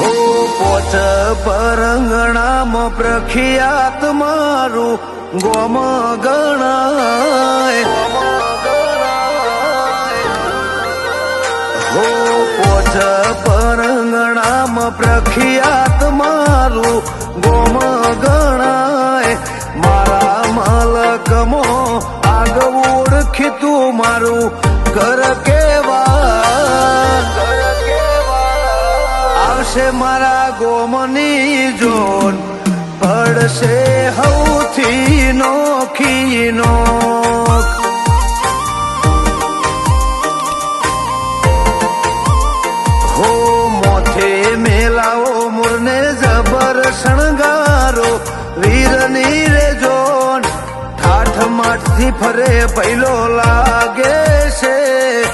પોચ પરંગણામાં પ્રખ્યાત મારું ગોમ ગણાય. હો પોચ પરંગણામાં પ્રખ્યાત મારું ગોમ ગણાય. મારા મલકમો આગળ ઓળખીતું મારું ઘર કેવા આવશે મારા ગોમની જોન. પડશે હૌથી નોખી નોખ. હો મોથે મેલાઓ મુરને જબર શણગારો, વીરની રે જોન ઠાઠ માઠથી ફરે પૈલો લાગે.